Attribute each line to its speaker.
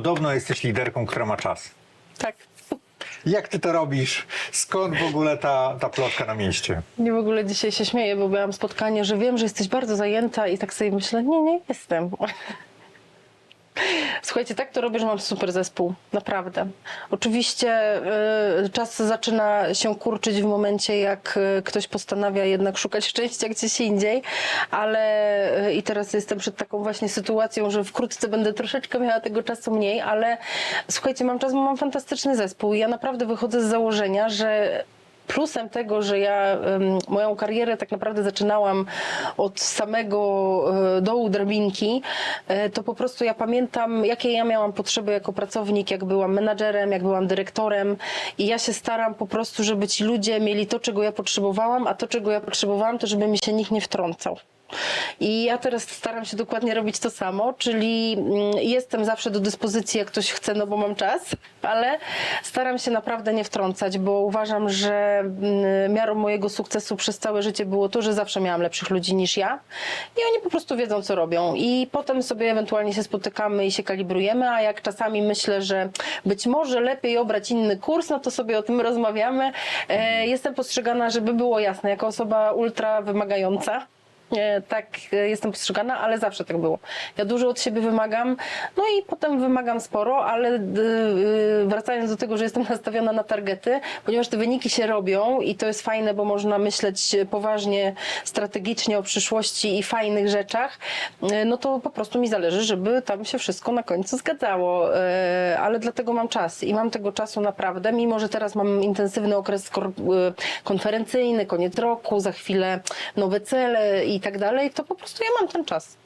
Speaker 1: Podobno jesteś liderką, która ma czas.
Speaker 2: Tak.
Speaker 1: Jak ty to robisz? Skąd w ogóle ta, ta plotka na mieście?
Speaker 2: Nie w ogóle dzisiaj się śmieję, bo miałam spotkanie, że wiem, że jesteś bardzo zajęta i tak sobie myślę, nie, nie jestem. Słuchajcie, tak to robię, że mam super zespół, naprawdę. Oczywiście y, czas zaczyna się kurczyć w momencie, jak y, ktoś postanawia jednak szukać szczęścia gdzieś indziej, ale y, i teraz jestem przed taką właśnie sytuacją, że wkrótce będę troszeczkę miała tego czasu mniej, ale słuchajcie, mam czas, bo mam fantastyczny zespół ja naprawdę wychodzę z założenia, że Plusem tego, że ja moją karierę tak naprawdę zaczynałam od samego e, dołu drabinki, e, to po prostu ja pamiętam, jakie ja miałam potrzeby jako pracownik, jak byłam menadżerem, jak byłam dyrektorem i ja się staram po prostu, żeby ci ludzie mieli to, czego ja potrzebowałam, a to, czego ja potrzebowałam, to żeby mi się nikt nie wtrącał. I ja teraz staram się dokładnie robić to samo, czyli mm, jestem zawsze do dyspozycji, jak ktoś chce, no bo mam czas, ale staram się naprawdę nie wtrącać, bo uważam, że mm, miarą mojego sukcesu przez całe życie było to, że zawsze miałam lepszych ludzi niż ja i oni po prostu wiedzą, co robią. I potem sobie ewentualnie się spotykamy i się kalibrujemy, a jak czasami myślę, że być może lepiej obrać inny kurs, no to sobie o tym rozmawiamy. E, jestem postrzegana, żeby było jasne, jako osoba ultra wymagająca. E, Tak e, jestem postrzegana, ale zawsze tak było. Ja dużo od siebie wymagam, no i potem wymagam sporo, ale d- y, wracając do tego, że jestem nastawiona na targety, ponieważ te wyniki się robią i to jest fajne, bo można myśleć poważnie, strategicznie o przyszłości i fajnych rzeczach, e, no to po prostu mi zależy, żeby tam się wszystko na końcu zgadzało. Dlatego mam czas i mam tego czasu naprawdę, mimo że teraz mam intensywny okres e, konferencyjny, koniec roku, za chwilę nowe cele i tak dalej, to po prostu ja mam ten czas.